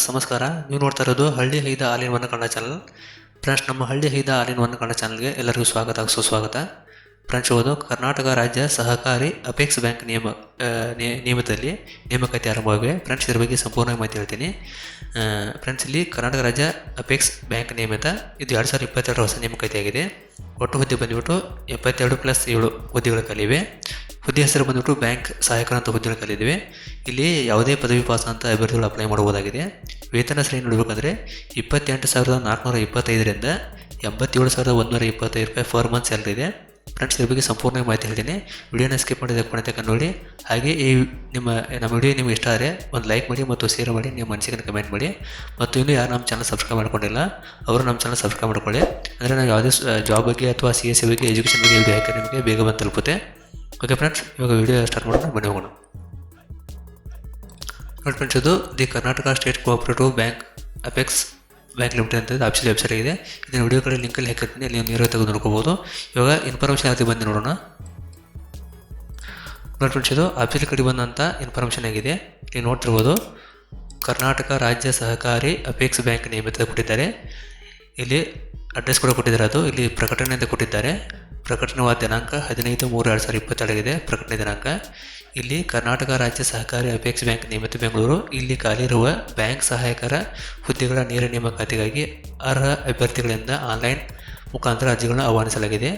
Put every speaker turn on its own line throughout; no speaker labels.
Friends, ನಮಸ್ಕಾರ. ನೀವು ನೋಡ್ತಾ ಇರೋದು ಹಳ್ಳಿ ಹೈದ ಆಲಿನ್ ಒಂದು ಕನ್ನಡ ಚಾನಲ್. ಫ್ರೆಂಡ್ಸ್, ನಮ್ಮ ಹಳ್ಳಿ ಹೈದ ಆಲಿನ್ ಒಂದು ಕನ್ನಡ ಚಾನಲ್ಗೆ ಎಲ್ಲರಿಗೂ ಸ್ವಾಗತ, ಸುಸ್ವಾಗತ. ಓದು ಕರ್ನಾಟಕ ರಾಜ್ಯ ಸಹಕಾರಿ ಅಪೆಕ್ಸ್ ಬ್ಯಾಂಕ್ ನಿಯಮ ನಿಯಮದಲ್ಲಿ ನೇಮಕಾತಿ ಆರಂಭವಾಗಿವೆ ಫ್ರೆಂಡ್ಸ್ ಇದರ ಬಗ್ಗೆ ಸಂಪೂರ್ಣವಾಗಿ ಮಾಹಿತಿ ಹೇಳ್ತೀನಿ. ಫ್ರೆಂಡ್ಸ್ ಇಲ್ಲಿ ಕರ್ನಾಟಕ ರಾಜ್ಯ ಅಪೆಕ್ಸ್ ಬ್ಯಾಂಕ್ ನಿಯಮಿತ ಇದು ಎರಡು ಸಾವಿರದ ಇಪ್ಪತ್ತೆರಡು ಹೊಸ ನೇಮಕಾತಿ ಆಗಿದೆ. ಒಟ್ಟು ಹುದ್ದೆ ಬಂದುಬಿಟ್ಟು ಎಪ್ಪತ್ತೆರಡು ಪ್ಲಸ್ ಏಳು ಹುದ್ದೆಗಳು ಕಲಿವೆ. ಹುದ್ದೆ ಹೆಸರು ಬಂದುಬಿಟ್ಟು ಬ್ಯಾಂಕ್ ಸಹಾಯಕರ ಅಂತ ಹುದ್ದೆಗಳು ಕಲಿದಿವೆ. ಇಲ್ಲಿ ಯಾವುದೇ ಪದವಿ ಪಾಸ್ ಅಂತ ಅಭ್ಯರ್ಥಿಗಳು ಅಪ್ಲೈ ಮಾಡಬಹುದಾಗಿದೆ. ವೇತನ ಶ್ರೇಣಿ ನೋಡಬೇಕಂದ್ರೆ ಇಪ್ಪತ್ತೆಂಟು ಸಾವಿರದ ನಾಲ್ಕುನೂರ ಇಪ್ಪತ್ತೈದರಿಂದ ಎಂಬತ್ತೇಳು ಸಾವಿರದ ಒಂದೂರ ಇಪ್ಪತ್ತೈದು ರೂಪಾಯಿ ಫೋರ್ ಮಂತ್ ಸ್ಯಾಲ್ರಿ ಇದೆ. ಫ್ರೆಂಡ್ಸ್ ಇದ್ರ ಬಗ್ಗೆ ಸಂಪೂರ್ಣ ಮಾಹಿತಿ ಹೇಳ್ತೀನಿ. ವಿಡಿಯೋನ ಸ್ಕಿಪ್ ಮಾಡಿದ ಕೊನೆತಕ್ಕ ನೋಡಿ. ಹಾಗೆ ಈ ನಿಮ್ಮ, ನಮ್ಮ ವಿಡಿಯೋ ನಿಮ್ಗೆ ಇಷ್ಟ ಆದರೆ ಒಂದು ಲೈಕ್ ಮಾಡಿ ಮತ್ತು ಶೇರ್ ಮಾಡಿ, ನಿಮ್ಮ ಮನಸ್ಸಿಗೆ ಕಮೆಂಟ್ ಮಾಡಿ. ಮತ್ತು ಇನ್ನೂ ಯಾರು ನಮ್ಮ ಚಾನಲ್ ಸಬ್ಸ್ಕ್ರೈಬ್ ಮಾಡ್ಕೊಂಡಿಲ್ಲ, ಅವರು ನಮ್ಮ ಚಾನಲ್ ಸಬ್ಸ್ಕ್ರೈಬ್ ಮಾಡ್ಕೊಳ್ಳಿ. ಅಂದರೆ ನಾವು ಯಾವುದೇ ಜಾಬ್ ಬಗ್ಗೆ ಅಥವಾ ಸಿ ಎಸ್ ಸಿ ಬಗ್ಗೆ ಎಜುಕೇಷನ್ ಬಗ್ಗೆ ವಿಡಿಯೋ ಹಾಕಿ ನಿಮಗೆ ಬೇಗ ಬಂದು ತಲುಪುತ್ತೆ. ಓಕೆ ಫ್ರೆಂಡ್ಸ್ ಇವಾಗ ವಿಡಿಯೋ ಸ್ಟಾರ್ಟ್ ಮಾಡೋಣ ಬನ್ನಿ ಹೋಗೋಣ. ನೋಡಿ ಫ್ರೆಂಡ್ಸ್ ಇದು the Karnataka state cooperative bank apex bank limited ಅಂತ ಆಫೀಸಿಯಲ್ ವೆಬ್ಸೈಟ್ ಆಗಿದೆ. ಇದನ್ನು ವಿಡಿಯೋ ಕಡೆ ಲಿಂಕಲ್ಲಿ ಹಾಕಿರ್ತೀನಿ ಅಲ್ಲಿ ನೇರವಾಗಿ ತೆಗೆದು ನೋಡ್ಕೋಬೋದು. ಇವಾಗ ಇನ್ಫಾರ್ಮೇಷನ್ ಯಾವ್ದು ಬಂದು ನೋಡೋಣ. ನೋಡಿ ಫ್ರೆಂಡ್ಸ್ ಇದು ಕಡೆ ಬಂದಂಥ ಇನ್ಫಾರ್ಮೇಷನ್ ಆಗಿದೆ. ನೀವು ನೋಡ್ತಿರ್ಬೋದು, ಕರ್ನಾಟಕ ರಾಜ್ಯ ಸಹಕಾರಿ ಅಪೆಕ್ಸ್ ಬ್ಯಾಂಕ್ ನೇಮಿತ ಕೊಟ್ಟಿದ್ದಾರೆ. ಇಲ್ಲಿ ಅಡ್ರೆಸ್ ಕೂಡ ಕೊಟ್ಟಿದ್ದಾರೆ ಅದು. ಇಲ್ಲಿ ಪ್ರಕಟಣೆ ಅಂತ ಕೊಟ್ಟಿದ್ದಾರೆ. ಪ್ರಕಟಣವಾದ ದಿನಾಂಕ ಹದಿನೈದು ಮೂರು ಎರಡು ಸಾವಿರದ ಇಪ್ಪತ್ತೆರಡಿದೆ ಪ್ರಕಟಣೆ ದಿನಾಂಕ. ಇಲ್ಲಿ ಕರ್ನಾಟಕ ರಾಜ್ಯ ಸಹಕಾರಿ ಅಪೆಕ್ಸ್ ಬ್ಯಾಂಕ್ ನಿಯಮಿತ ಬೆಂಗಳೂರು. ಇಲ್ಲಿ ಖಾಲಿ ಇರುವ ಬ್ಯಾಂಕ್ ಸಹಾಯಕರ ಹುದ್ದೆಗಳ ನೇರ ನೇಮಕಾತಿಗಾಗಿ ಅರ್ಹ ಅಭ್ಯರ್ಥಿಗಳಿಂದ ಆನ್ಲೈನ್ ಮುಖಾಂತರ ಅರ್ಜಿಗಳನ್ನು ಆಹ್ವಾನಿಸಲಾಗಿದೆ.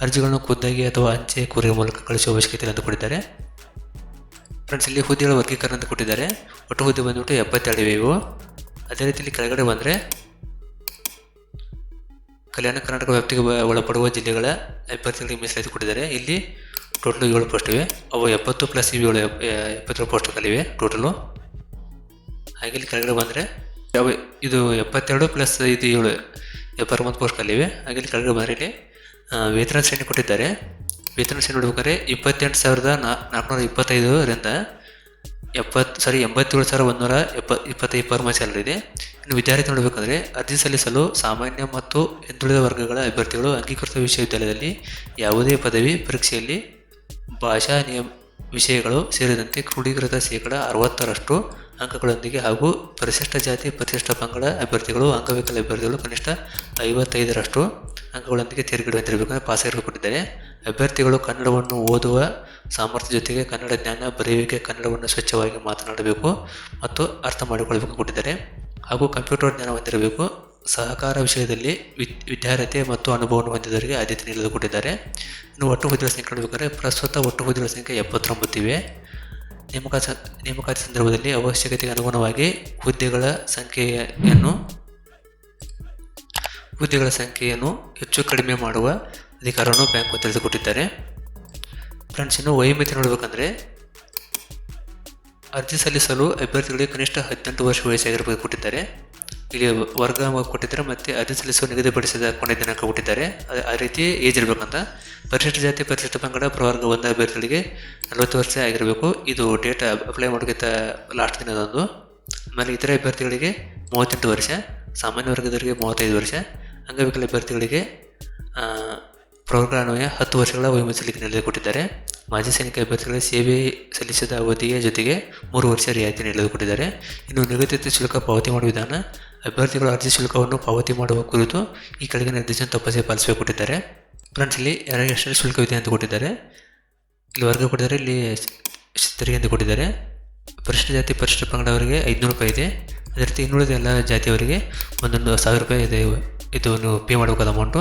ಅರ್ಜಿಗಳನ್ನು ಖುದ್ದಾಗಿ ಅಥವಾ ಅಂಚೆ ಕುರಿಯ ಮೂಲಕ ಕಳಿಸುವ ಅವಶ್ಯಕತೆ ಅಂತ ಕೊಟ್ಟಿದ್ದಾರೆ. ಫ್ರೆಂಡ್ಸ್ ಇಲ್ಲಿ ಹುದ್ದೆಗಳ ವರ್ಗೀಕರಣ ಅಂತ ಕೊಟ್ಟಿದ್ದಾರೆ. ಒಟ್ಟು ಹುದ್ದೆ ಬಂದ್ಬಿಟ್ಟು ಎಪ್ಪತ್ತೆರಡು ಇವೆ ಅದೇ ರೀತಿ ಇಲ್ಲಿ ಕೆಳಗಡೆ ಬಂದರೆ ಕಲ್ಯಾಣ ಕರ್ನಾಟಕ ವ್ಯಾಪ್ತಿಗೆ ಒಳಪಡುವ ಜಿಲ್ಲೆಗಳ ಅಭ್ಯರ್ಥಿಗಳಿಗೆ ಮೀಸಲಾತಿ ಕೊಟ್ಟಿದ್ದಾರೆ. ಇಲ್ಲಿ ಟೋಟಲ್ ಏಳು ಪೋಸ್ಟ್ ಇವೆ. ಅವು ಎಪ್ಪತ್ತು ಪ್ಲಸ್ ಇವು ಏಳು ಎಪ್ಪತ್ತೇಳು ಪೋಸ್ಟ್ ಖಾಲಿವೆ ಟೋಟಲು ಹಾಗೆ ಇಲ್ಲಿ ಕೆಳಗಡೆ ಬಂದರೆ ಯಾವ, ಇದು ಎಪ್ಪತ್ತೆರಡು ಪ್ಲಸ್ ಇದು ಏಳು, ಎಪ್ಪತ್ತೊಂಬತ್ತು ಪೋಸ್ಟ್ ಖಾಲಿವೆ ಹಾಗೆ ಇಲ್ಲಿ ಕೆಳಗಡೆ ಬಂದರೆ ಇಲ್ಲಿ ವೇತನ ಶ್ರೇಣಿ ಕೊಟ್ಟಿದ್ದಾರೆ. ವೇತನ ಶ್ರೇಣಿ ನೋಡ್ಬೇಕಾದ್ರೆ ಇಪ್ಪತ್ತೆಂಟು ಸಾವಿರದ ನಾಲ್ಕುನೂರ ಇಪ್ಪತ್ತೈದರಿಂದ ಎಪ್ಪತ್ತು ಸಾರಿ ಎಂಬತ್ತೇಳು ಸಾವಿರ ಒಂದೂರ ಎಪ್ಪ, ಇಪ್ಪತ್ತೈದು ಪರ್ಮ ಸ್ಯಾಲರಿ ಇದೆ ಇನ್ನು ವಿದ್ಯಾರ್ಥಿ ನೋಡಬೇಕಂದ್ರೆ ಅರ್ಜಿ ಸಲ್ಲಿಸಲು ಸಾಮಾನ್ಯ ಮತ್ತು ಹಿಂದುಳಿದ ವರ್ಗಗಳ ಅಭ್ಯರ್ಥಿಗಳು ಅಂಗೀಕೃತ ವಿಶ್ವವಿದ್ಯಾಲಯದಲ್ಲಿ ಯಾವುದೇ ಪದವಿ ಪರೀಕ್ಷೆಯಲ್ಲಿ ಭಾಷಾ ನಿಯಮ, ವಿಷಯಗಳು ಸೇರಿದಂತೆ ಕ್ರೋಢೀಕೃತ ಶೇಕಡ ಅರವತ್ತರಷ್ಟು ಅಂಕಗಳೊಂದಿಗೆ ಹಾಗೂ ಪರಿಶಿಷ್ಟ ಜಾತಿ, ಪರಿಶಿಷ್ಟ ಪಂಗಡ ಅಭ್ಯರ್ಥಿಗಳು, ಅಂಗವಿಕಲ ಅಭ್ಯರ್ಥಿಗಳು ಕನಿಷ್ಠ ಐವತ್ತೈದರಷ್ಟು ಅಂಕಗಳೊಂದಿಗೆ ತೇರ್ಗಡೆ ಪಾಸ್ ಪಾಸಾಗಿ ಕೊಟ್ಟಿದ್ದಾರೆ. ಅಭ್ಯರ್ಥಿಗಳು ಕನ್ನಡವನ್ನು ಓದುವ ಸಾಮರ್ಥ್ಯ ಜೊತೆಗೆ ಕನ್ನಡ ಜ್ಞಾನ ಬರೆಯುವಿಕೆ, ಕನ್ನಡವನ್ನು ಸ್ವಚ್ಛವಾಗಿ ಮಾತನಾಡಬೇಕು ಮತ್ತು ಅರ್ಥ ಮಾಡಿಕೊಳ್ಳಬೇಕು ಕೊಟ್ಟಿದ್ದಾರೆ. ಹಾಗೂ ಕಂಪ್ಯೂಟರ್ ಜ್ಞಾನ ಹೊಂದಿರಬೇಕು. ಸಹಕಾರ ವಿಷಯದಲ್ಲಿ ವಿದ್- ವಿದ್ಯಾರ್ಹತೆ ಮತ್ತು ಅನುಭವವನ್ನು ಹೊಂದಿದವರಿಗೆ ಆದ್ಯತೆ ನೀಡಲು ಕೊಟ್ಟಿದ್ದಾರೆ. ಇನ್ನು ಒಟ್ಟು ಹುದ್ದೆಗಳ ಸಂಖ್ಯೆ ನೋಡಬೇಕಾದ್ರೆ ಪ್ರಸ್ತುತ ಒಟ್ಟು ಹುದ್ದೆಗಳ ಸಂಖ್ಯೆ ಎಪ್ಪತ್ತೊಂಬತ್ತಿವೆ ನೇಮಕಾತಿ ನೇಮಕಾತಿ ಸಂದರ್ಭದಲ್ಲಿ ಅವಶ್ಯಕತೆಗೆ ಅನುಗುಣವಾಗಿ ಹುದ್ದೆಗಳ ಸಂಖ್ಯೆಯನ್ನು ಹುದ್ದೆಗಳ ಸಂಖ್ಯೆಯನ್ನು ಹೆಚ್ಚು ಕಡಿಮೆ ಮಾಡುವ ಅಧಿಕಾರವನ್ನು ಬ್ಯಾಂಕ್ ತಿಳಿದುಕೊಟ್ಟಿದ್ದಾರೆ ಫ್ರೆಂಡ್ಸ್, ಇನ್ನು ವಯೋಮಿತಿ ನೋಡಬೇಕಂದ್ರೆ ಅರ್ಜಿ ಸಲ್ಲಿಸಲು ಅಭ್ಯರ್ಥಿಗಳಿಗೆ ಕನಿಷ್ಠ ಹದಿನೆಂಟು ವರ್ಷ ವಯಸ್ಸಾಗಿರಬೇಕು ಕೊಟ್ಟಿದ್ದಾರೆ. ಇಲ್ಲಿ ವರ್ಗ ಕೊಟ್ಟಿದ್ದಾರೆ ಮತ್ತು ಅರ್ಜಿ ಸಲ್ಲಿಸುವ ನಿಗದಿಪಡಿಸಿದ ಕೊನೆ ದಿನಾಂಕ ಕೊಟ್ಟಿದ್ದಾರೆ. ಆ ರೀತಿ ಏಜ್ ಇರಬೇಕಂತ. ಪರಿಶಿಷ್ಟ ಜಾತಿ, ಪರಿಶಿಷ್ಟ ಪಂಗಡ, ಪ್ರವರ್ಗ ಒಂದ ಅಭ್ಯರ್ಥಿಗಳಿಗೆ ನಲವತ್ತು ವರ್ಷ ಆಗಿರಬೇಕು. ಇದು ಡೇಟ್ ಅಪ್ಲೈ ಮಾಡೋಕ್ಕಿಂತ ಲಾಸ್ಟ್ ದಿನದೊಂದು. ಆಮೇಲೆ ಇತರ ಅಭ್ಯರ್ಥಿಗಳಿಗೆ ಮೂವತ್ತೆಂಟು ವರ್ಷ, ಸಾಮಾನ್ಯ ವರ್ಗದವರಿಗೆ ಮೂವತ್ತೈದು ವರ್ಷ, ಅಂಗವಿಕಲ ಅಭ್ಯರ್ಥಿಗಳಿಗೆ ಪ್ರವರ್ಗಾನ್ವಯ ಹತ್ತು ವರ್ಷಗಳ ನಿಗದಿ ಕೊಟ್ಟಿದ್ದಾರೆ ಮಾಜಿ ಸೈನಿಕ ಅಭ್ಯರ್ಥಿಗಳ ಸೇವೆ ಸಲ್ಲಿಸಿದ ಅವಧಿಯ ಜೊತೆಗೆ ಮೂರು ವರ್ಷ ರಿಯಾಯಿತಿ ನೀಡಲು ಇನ್ನು ನಿಗದಿತ ಶುಲ್ಕ ಪಾವತಿ ಮಾಡುವ ವಿಧಾನ, ಅಭ್ಯರ್ಥಿಗಳ ಅರ್ಜಿ ಶುಲ್ಕವನ್ನು ಪಾವತಿ ಮಾಡುವ ಕುರಿತು ಈ ಕೆಳಗಿನ ನಿರ್ದೇಶನ ತಪ್ಪಸೆ ಪಾಲಿಸಬೇಕು ಕೊಟ್ಟಿದ್ದಾರೆ ಫ್ರೆಂಡ್ಸ್ ಇಲ್ಲಿ ಎರಡು ಎಷ್ಟು ಶುಲ್ಕವಿದೆ ಅಂತ ಕೊಟ್ಟಿದ್ದಾರೆ. ಇಲ್ಲಿ ವರ್ಗ ಕೊಟ್ಟಿದ್ದಾರೆ, ಇಲ್ಲಿ ತೆರಿಗೆ ಅಂತ ಕೊಟ್ಟಿದ್ದಾರೆ. ಪರಿಶಿಷ್ಟ ಜಾತಿ ಪರಿಶಿಷ್ಟ ಪಂಗಡವರಿಗೆ ಐದುನೂರು ರೂಪಾಯಿ ಇದೆ. ಅದೇ ರೀತಿ ಇನ್ನುಳಿದ ಎಲ್ಲ ಜಾತಿಯವರಿಗೆ ಒಂದೊಂದು ಸಾವಿರ ರೂಪಾಯಿ ಇದೆ. ಇದು ನೀವು ಪೇ ಮಾಡಬೇಕಾದ ಅಮೌಂಟು.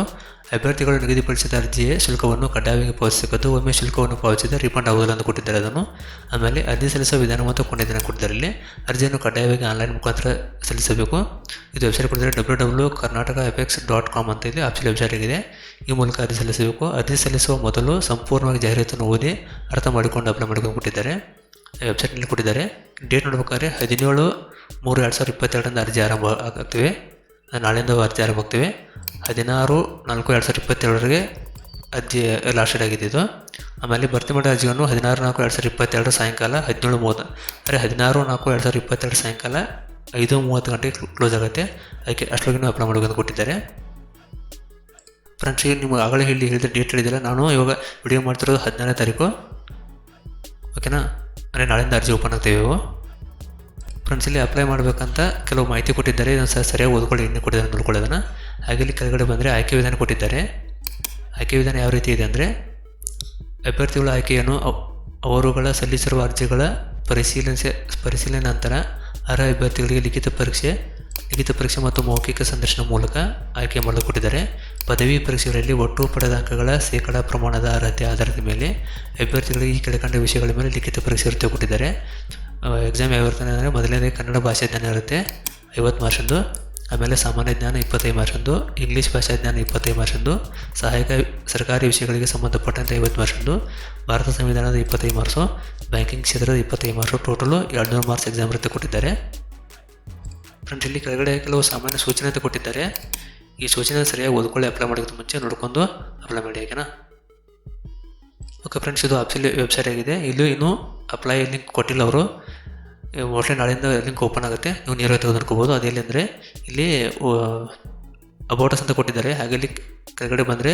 ಅಭ್ಯರ್ಥಿಗಳು ನಿಗದಿಪಡಿಸಿದ ಅರ್ಜಿಯ ಶುಲ್ಕವನ್ನು ಕಡ್ಡಾಯವಾಗಿ ಪಾವತಿಸಬೇಕು. ಒಮ್ಮೆ ಶುಲ್ಕವನ್ನು ಪಾವತಿಸಿದರೆ ರಿಫಂಡ್ ಆಗುವುದಿಲ್ಲ ಅಂತ ಕೊಟ್ಟಿದ್ದಾರೆ ಅದನ್ನು. ಆಮೇಲೆ ಅರ್ಜಿ ಸಲ್ಲಿಸುವ ವಿಧಾನ ಮತ್ತು ಕೊನೆಯ ದಿನ ಕೊಟ್ಟಿದ್ದಾರೆ ಅರ್ಜಿಯನ್ನು ಕಡ್ಡಾಯವಾಗಿ ಆನ್ಲೈನ್ ಮುಖಾಂತರ ಸಲ್ಲಿಸಬೇಕು. ಇದು ವೆಬ್ಸೈಟ್ ಕೊಟ್ಟಿದ್ದಾರೆ W W Karnataka apex dot com ಅಂತ ಇದೆ ಆಪ್ಸಿಲ್ ವೆಬ್ಸೈಟ್ ಆಗಿದೆ. ಈ ಮೂಲಕ ಅರ್ಜಿ ಸಲ್ಲಿಸಬೇಕು. ಅರ್ಜಿ ಸಲ್ಲಿಸುವ ಮೊದಲು ಸಂಪೂರ್ಣವಾಗಿ ಜಾಹೀರಾತನ್ನು ಓದಿ, ಅರ್ಥ ಮಾಡಿಕೊಂಡು ಅಪ್ಲೈ ಮಾಡಿಕೊಂಡು ಕೊಟ್ಟಿದ್ದಾರೆ. ವೆಬ್ಸೈಟ್ನಲ್ಲಿ ಕೊಟ್ಟಿದ್ದಾರೆ. ಡೇಟ್ ನೋಡ್ಬೇಕಾದ್ರೆ ಹದಿನೇಳು ಮೂರು ಎರಡು ಸಾವಿರದ ಇಪ್ಪತ್ತೆರಡರಿಂದ ಅರ್ಜಿ ಆರಂಭ ಆಗ್ತಿವೆ. ನಾಳೆಯಿಂದ ಅರ್ಜಿ ಆರಂಭ ಹದಿನಾರು, ನಾಲ್ಕು, ಎರಡು ಸಾವಿರದ ಇಪ್ಪತ್ತೆರಡರಿಗೆ ಅರ್ಜಿ ಲಾಸ್ಟ್ ಡೇಟ್ ಆಗಿದೆ ಇದು ಆಮೇಲೆ ಭರ್ತಿ ಮಾಡಿದ ಅರ್ಜಿಯನ್ನು ಹದಿನಾರು, ನಾಲ್ಕು, ಎರಡು ಸಾವಿರದ ಇಪ್ಪತ್ತೆರಡು ಸಾಯಂಕಾಲ ಹದಿನೇಳು ಮೂವತ್ತು, ಅಂದರೆ ಹದಿನಾರು, ನಾಲ್ಕು, ಎರಡು ಸಾವಿರದ ಇಪ್ಪತ್ತೆರಡು ಸಾಯಂಕಾಲ ಐದು ಮೂವತ್ತು ಗಂಟೆಗೆ ಕ್ಲೋಸ್ ಆಗುತ್ತೆ. ಅದಕ್ಕೆ ಅಷ್ಟೊಳಗೆ ಅಪ್ಲೈ ಅಂತ ಕೊಟ್ಟಿದ್ದಾರೆ. ಫ್ರೆಂಡ್ಸ್ ಈಗ ನಿಮ್ಗೆ ಆಗಲೇ ಹೇಳಿ, ಹೇಳಿದ ಡೇಟ್ ಹೇಳಿದಿಲ್ಲ ನಾನು ಇವಾಗ ವಿಡಿಯೋ ಮಾಡ್ತಿರೋದು ಹದಿನಾರನೇ ತಾರೀಕು. ಓಕೆನಾ ಅಂದರೆ ನಾಳೆಯಿಂದ ಅರ್ಜಿ ಓಪನ್ ಆಗ್ತೇವೆ ಇವು ಫ್ರೆಂಡ್ಸ್ ಇಲ್ಲಿ ಅಪ್ಲೈ ಮಾಡಬೇಕಂತ ಕೆಲವು ಮಾಹಿತಿ ಕೊಟ್ಟಿದ್ದಾರೆ. ಇದನ್ನು ಸಹ ಸರಿಯಾಗಿ ಓದ್ಕೊಳ್ಳಿ ಎಣ್ಣೆ ಕೊಟ್ಟಿದ್ದಾರೆ ನೋಡ್ಕೊಳ್ಳೋದನ್ನು ಹಾಗೆ ಇಲ್ಲಿ ಕೆಳಗಡೆ ಬಂದರೆ ಆಯ್ಕೆ ವಿಧಾನ ಕೊಟ್ಟಿದ್ದಾರೆ. ಆಯ್ಕೆ ವಿಧಾನ ಯಾವ ರೀತಿ ಇದೆ ಅಂದರೆ, ಅಭ್ಯರ್ಥಿಗಳ ಆಯ್ಕೆಯನ್ನು ಅವ್- ಅವರುಗಳ ಸಲ್ಲಿಸಿರುವ ಅರ್ಜಿಗಳ ಪರಿಶೀಲನೆ ಪರಿಶೀಲನೆ ನಂತರ ಅರ್ಹ ಅಭ್ಯರ್ಥಿಗಳಿಗೆ ಲಿಖಿತ ಪರೀಕ್ಷೆ ಲಿಖಿತ ಪರೀಕ್ಷೆ ಮತ್ತು ಮೌಖಿಕ ಸಂದರ್ಶನ ಮೂಲಕ ಆಯ್ಕೆ ಮಾಡಲು ಕೊಟ್ಟಿದ್ದಾರೆ. ಪದವಿ ಪರೀಕ್ಷೆಗಳಲ್ಲಿ ಒಟ್ಟು ಪಡೆದ ಅಂಕಗಳ ಶೇಕಡಾ ಪ್ರಮಾಣದ ಅರ್ಹತೆ ಆಧಾರದ ಮೇಲೆ ಅಭ್ಯರ್ಥಿಗಳಿಗೆ ಈ ಕೆಳಕಂಡ ವಿಷಯಗಳ ಮೇಲೆ ಲಿಖಿತ ಪರೀಕ್ಷೆ ಇರುತ್ತೆ ಕೊಟ್ಟಿದ್ದಾರೆ. ಎಕ್ಸಾಮ್ ಯಾವ ಇರ್ತಾನೆ ಅಂದರೆ ಮೊದಲನೇ ಕನ್ನಡ ಭಾಷೆ ಜ್ಞಾನ ಇರುತ್ತೆ ಐವತ್ತು ಮಾರ್ಷಂದು ಆಮೇಲೆ ಸಾಮಾನ್ಯ ಜ್ಞಾನ ಇಪ್ಪತ್ತೈದು ಮಾರ್ಷಂದು ಇಂಗ್ಲೀಷ್ ಭಾಷಾ ಜ್ಞಾನ ಇಪ್ಪತ್ತೈದು ಮಾರ್ಷಂದು ಸಹಾಯಕ ಸರ್ಕಾರಿ ವಿಷಯಗಳಿಗೆ ಸಂಬಂಧಪಟ್ಟಂತೆ ಐವತ್ತು ಮಾರ್ಷಂದು ಭಾರತ ಸಂವಿಧಾನದ ಇಪ್ಪತ್ತೈದು ಮಾರ್ಸು ಬ್ಯಾಂಕಿಂಗ್ ಕ್ಷೇತ್ರದ ಇಪ್ಪತ್ತೈದು ಮಾರ್ಕ್ಸು ಟೋಟಲು ಎರಡುನೂರು ಮಾರ್ಕ್ಸ್ ಎಕ್ಸಾಮ್ ಇರುತ್ತೆ ಕೊಟ್ಟಿದ್ದಾರೆ. ಫ್ರೆಂಡ್ಸ್ ಇಲ್ಲಿ ಕೆಳಗಡೆ ಕೆಲವು ಸಾಮಾನ್ಯ ಸೂಚನೆ ಅಂತ ಕೊಟ್ಟಿದ್ದಾರೆ. ಈ ಸೂಚನೆ ಸರಿಯಾಗಿ ಓದ್ಕೊಳ್ಳಿ ಅಪ್ಲೈ ಮಾಡೋದಕ್ಕೆ ಮುಂಚೆ ನೋಡ್ಕೊಂಡು ಅಪ್ಲೈ ಮಾಡಿ ಓಕೆನಾ ಓಕೆ ಫ್ರೆಂಡ್ಸ್ ಇದು ಆಪ್ಸಲ್ಲಿ ವೆಬ್ಸೈಟ್ ಆಗಿದೆ. ಇಲ್ಲಿ ಇನ್ನೂ ಅಪ್ಲೈ ಲಿಂಕ್ ಕೊಟ್ಟಿಲ್ಲ ಅವರು. ಮೋಸ್ಟ್ಲಿ ನಾಳೆಯಿಂದ ಲಿಂಕ್ ಓಪನ್ ಆಗುತ್ತೆ. ನೀವು ನೇರವಾಗಿ ತೆಗೆದು ನೋಡ್ಕೋಬೋದು. ಅದೆಲ್ಲಿ ಅಂದರೆ ಇಲ್ಲಿ ಅಬೌಟಸ್ ಅಂತ ಕೊಟ್ಟಿದ್ದಾರೆ. ಹಾಗೆ ಇಲ್ಲಿ ಕೆಳಗಡೆ ಬಂದರೆ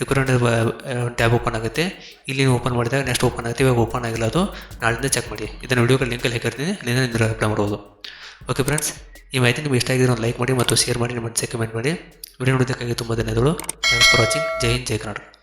ರಿಕ್ವೈರ್ಮೆಂಟ್ ಟ್ಯಾಬ್ ಓಪನ್ ಆಗುತ್ತೆ. ಇಲ್ಲಿ ಓಪನ್ ಮಾಡಿದಾಗ ನೆಕ್ಸ್ಟ್ ಓಪನ್ ಆಗುತ್ತೆ. ಇವಾಗ ಓಪನ್ ಆಗಿಲ್ಲ ಅದು. ನಾಳೆಯಿಂದ ಚೆಕ್ ಮಾಡಿ. ಇದನ್ನು ವೀಡಿಯೋಗಳ ಲಿಂಕಲ್ಲಿ ಹಾಕಿರ್ತೀನಿ. ಅಲ್ಲಿಂದ ನೀವು ಅಪ್ಲೈ ಮಾಡ್ಬೋದು. ಓಕೆ ಫ್ರೆಂಡ್ಸ್ ಈ ಮಾಹಿತಿ ನಿಮ್ಗೆ ಇಷ್ಟ ಆಗಿದ್ರೆ ಒಂದು ಲೈಕ್ ಮಾಡಿ ಮತ್ತು ಶೇರ್ ಮಾಡಿ, ನಿಮ್ಮ ಕಮೆಂಟ್ ಮಾಡಿ. ವಿಡಿಯೋ ನೋಡೋದಕ್ಕಾಗಿ ತುಂಬ ಧನ್ಯವಾದಗಳು. ಥ್ಯಾಂಕ್ಸ್ ಫಾರ್ ವಾಚಿಂಗ್ ಜೈ ಹಿಂದ್, ಜೈ ಕರ್ನಾಟಕ.